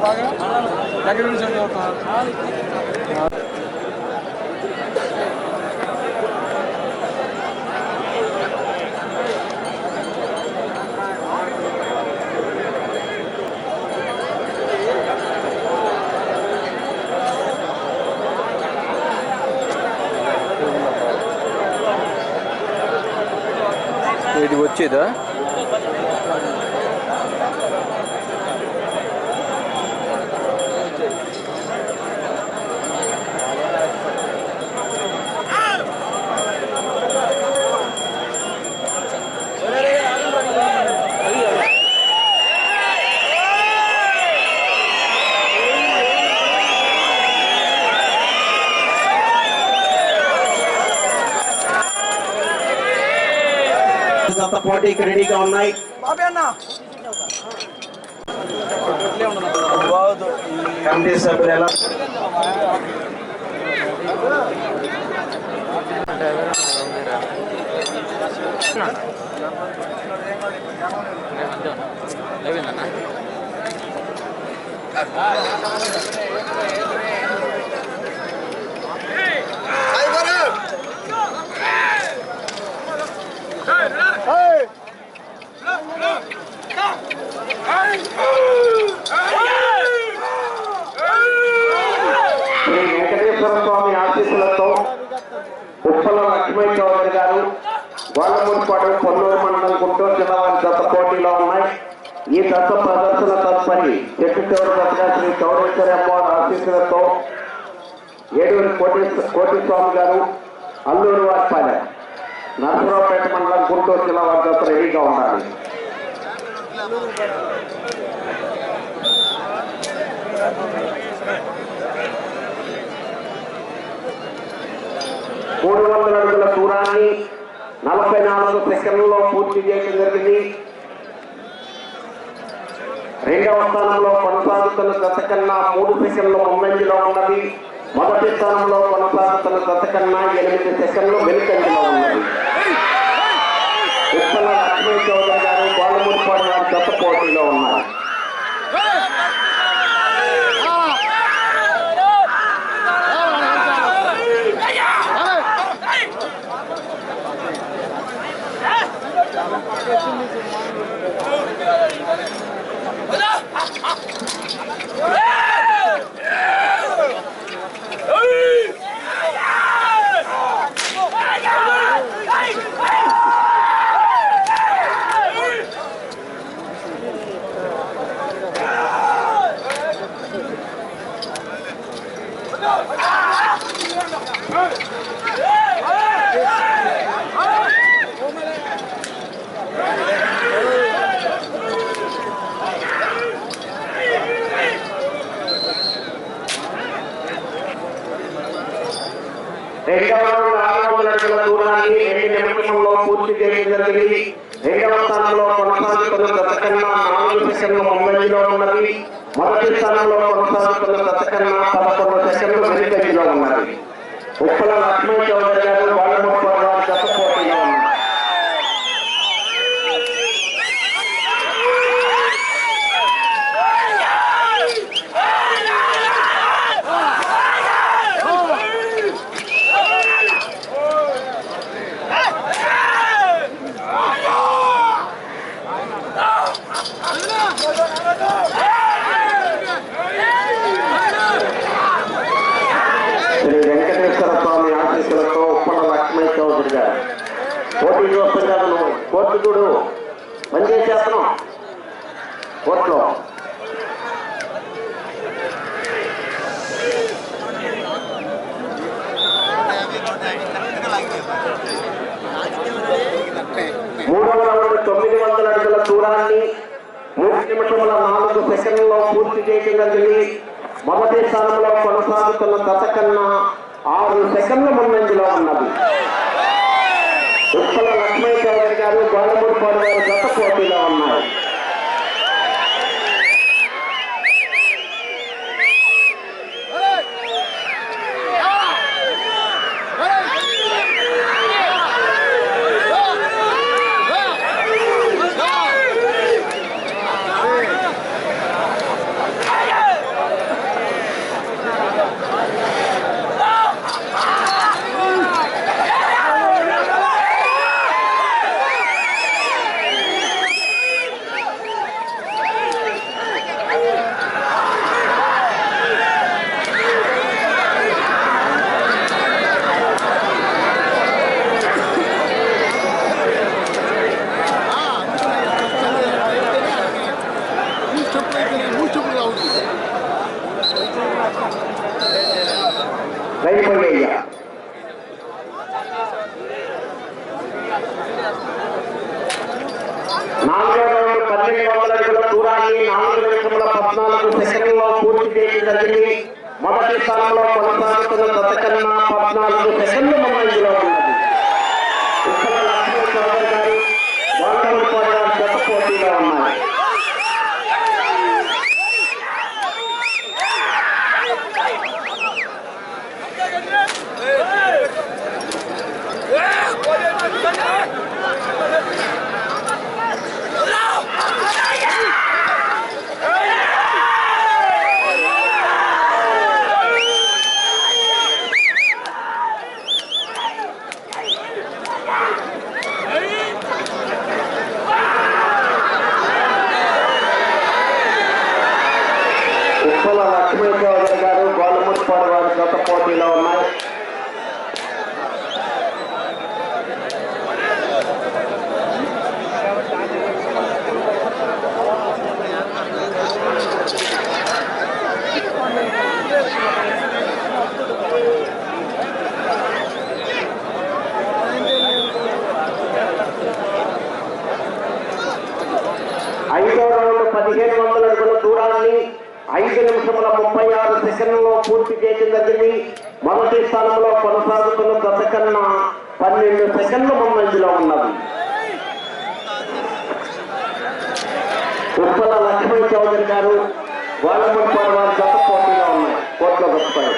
దగ్గర నుంచి ఇది వచ్చేదా? పోటీకి రెడీగా ఉన్నాయి. కమిటీ సభ్యులు ఎలా శ్రీ ఉప్పల లక్ష్మీ చౌదరి గారు గోళ్ళమూడిపాడు కొల్లూరు మండలం గుంటూరు జిల్లా వారి దత్త పోటీలో ఉన్నాయి. ఈ దత్త ప్రదర్శన తత్పరి చెట్టు చివరి దత్తగా శ్రీ చౌడేశ్వరి అమ్మవారి ఆశీస్సులతో ఏడూరి కోటి కోటిస్వామి గారు అల్లూరు వారిపాలెం నరసరావుపేట మండలం గుంటూరు జిల్లా వారి దత్త రెడీగా ఉండాలి. మూడు వందల అడుగుల దూరాన్ని నలభై నాలుగు సెకండ్లలో పూర్తి చేయడం జరిగింది. రెండవ స్థానంలో కొనసాగుతున్న దశ కన్నా మూడు సెకండ్లు ముందంజలో ఉన్నది. మొదటి స్థానంలో కొనసాగుతున్న దశ కన్నా ఎనిమిది సెకండ్లు వెనుకంజలో ఉన్నది. ఉప్పల లక్ష్మీ చౌదరి గారు బాలమూడిపాడు గారు దశ పోటీలో ఉన్నారు. Thank you. రెండవ రౌండ్ ఆరు దూరాన్ని రెండు నిమిషంలో పూర్తి చేయడం జరిగింది రెండవ స్థానంలో కొనసాగుతున్న దశ నాలుగు సెకండ్ల ముందంజలో ఉన్నది. మొదటి స్థానంలో కొనసాగుతున్న పదకొండు సెకండ్లు వెనుకంజలో ఉన్నది. ఉప్పల లక్ష్మీ చౌదరి గారు వాళ్ళ గత దశ పోటీలో ఉన్నారు శ్రీ వెంకటేశ్వర స్వామి ఆశీస్సులతో ఉప్పల లక్ష్మీ చౌదరి గారు పోటీ చూస్తున్నారు నువ్వు కోర్టు చూడు పనిచేసే అతను కోర్టులో మూడు వందల తొమ్మిది వందల అడుగుల దూరాన్ని మూడు నిమిషముల నాలుగు పూర్తి చేయడం జరిగింది మొదటి స్థానంలో కొనసాగుతున్న దశ కన్నా ఆరు సెకండ్ల ముందంజలో ఉన్నది. ఉప్పల లక్ష్మీ చౌదరి గారు గోడమూడిపాడు గారు గత పోటీలో ఉన్నారు. గత పోటీలో ఉన్నాయి. ఐదో రౌండ్ పదిహేను వందల అడుగుల దూరాన్ని ఐదు నిమిషముల ముప్పై ఆరు పూర్తి చేయడం జరిగింది. మొదటి స్థానంలో కొనసాగుతున్న గత కన్నా పన్నెండు సెకండ్ల ముందంజలో ఉన్నది. ఉప్పల లక్ష్మణ్ చౌదరి గారు గోలముడిపాడు వారి గత పోటీగా ఉన్నాయి. కోట్ల గొప్పలు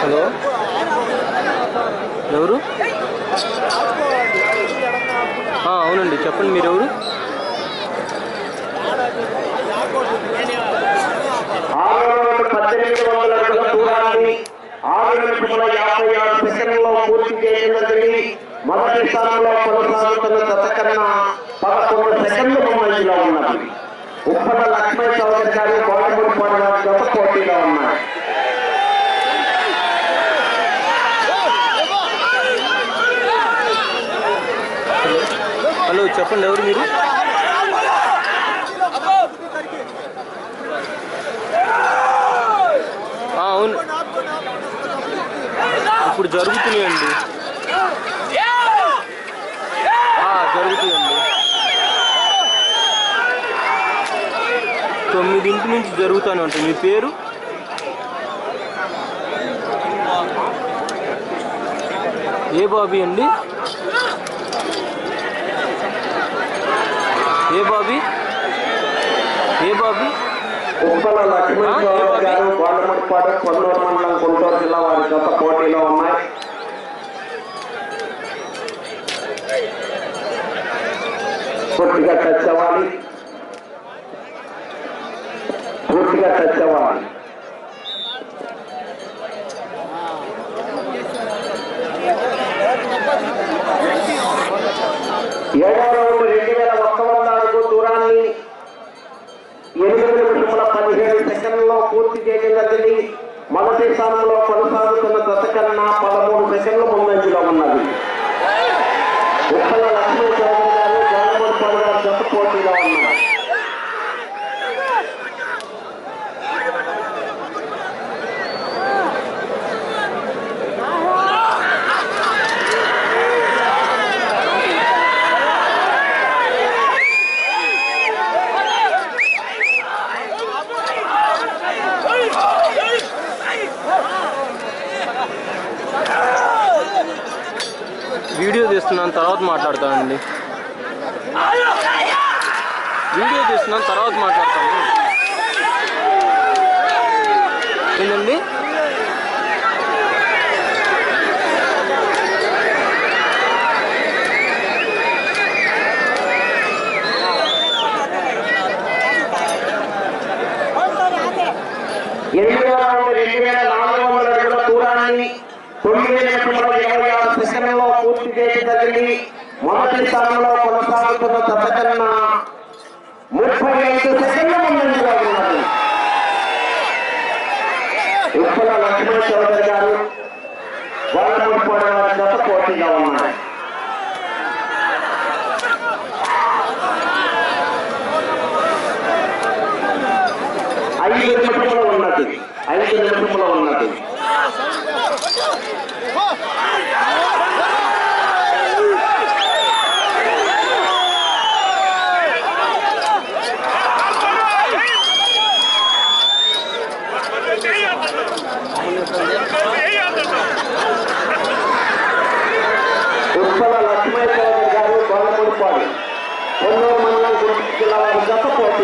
హలో ఎవరు ఆ, అవునండి చెప్పండి మీరు ఎవరు? పద్దెనిమిది వందల అడుగుల దూరాన్ని ఆరు నిమిషముల యాభై ఆరు సెకండ్లలో పూర్తి చేయడం జరిగింది మొదటి స్థానంలో కొనసాగుతున్న గత పదకొండు సెకండ్ల ముందంజలో ఉన్నది ఉప్పల లక్ష్మణ్ చౌదరి గారు గోడముడిపాడు గారు గత పోటీలో ఉన్నాయి హలో చెప్పండి ఎవరు మీరు? అవును. ఇప్పుడు జరుగుతున్నాయండి. ఆ, జరుగుతాయండి. తొమ్మిదింటి నుంచి జరుగుతానే ఉంటుంది మీ పేరు? ఏ బాబీ అండి? ఏ బాబీ ఏ బాబీ ఉప్పల లక్ష్మణ్ చౌదరి గారు గోడముడిపాడు కొల్లూరు మండలం గుంటూరు జిల్లా వారి గత పోటీలో ఉన్నాయి పూర్తిగా టచ్ అవ్వాలి పూర్తిగా టచ్ అవ్వాలి ఏడో రౌండ్ రెండు వేల ఒక్క వంద అడుగు దూరాన్ని ఎనిమిది నిమిషముల పదిహేడు సెకండ్లలో పూర్తి మొదటి స్థానంలో కొనసాగుతున్న దశ కన్నా పదమూడు సెకండ్ల ముందంజలో ఉన్నది ఉప్పల లక్ష్మీ చౌదరి గారు జగన్మోహన్ గారు జత పోటీలో ఉన్నారు వీడియో తీస్తున్నాను తర్వాత మాట్లాడతానండి. వీడియో తీస్తున్నాను తర్వాత మాట్లాడతాను. ఏంటండి? స్థానంలో కొనసాగుతున్న తతకన్నా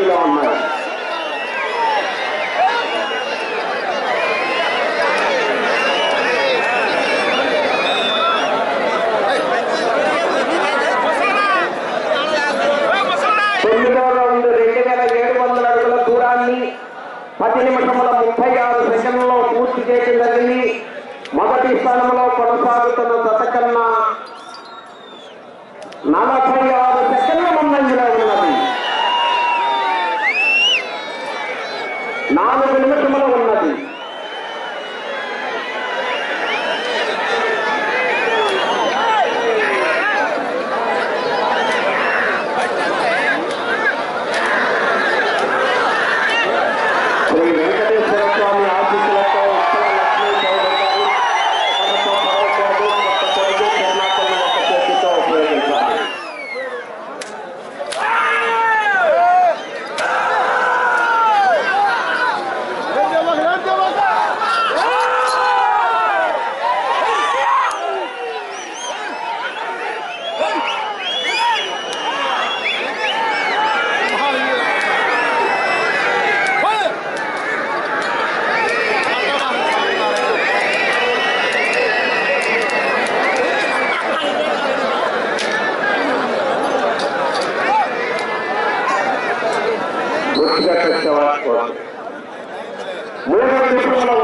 Lom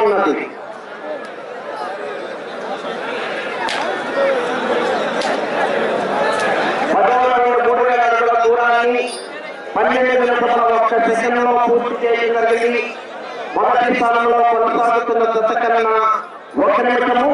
ఉన్నది. పన్నెండు నిమిషాల ఒక్క సెకండ్లో పూర్తి చేయడం మొదటి స్థానంలో కొనసాగుతున్న దశ కన్నా ఒక నిమిషము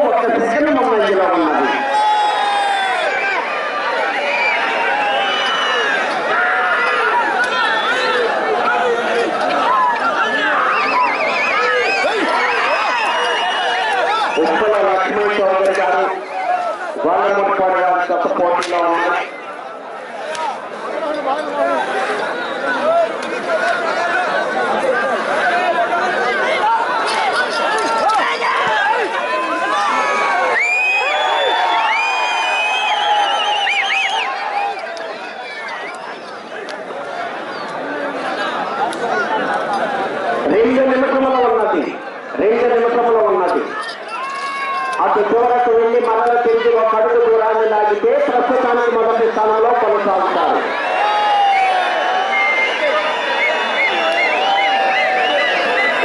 అయితే ప్రస్తుతానికి మొదటి స్థానంలో కొనసాగుతారు.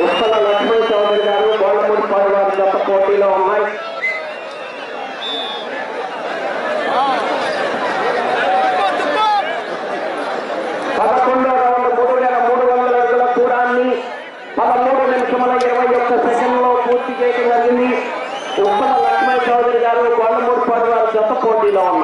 ఉప్పల లక్ష్మణ్ చౌదరి గారు గోళ్ళమూడి పాడు గత పోటీలో ఉన్నాయి. పదకొండో రౌండ్ మూడు వేల మూడు వందల అడుగుల దూరాన్ని పదమూడు నిమిషముల ఇరవై ఒక్క సెకండ్లో పూర్తి చేయడం జరిగింది. ছিল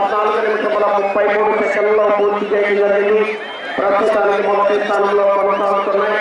పద్నాలుగు నిమిషముల ముప్పై మూడు సెకండ్లో పూర్తి చేయడం జరిగింది ప్రస్తుతానికి మొదటి స్థానంలో కొనసాగుతున్నాయి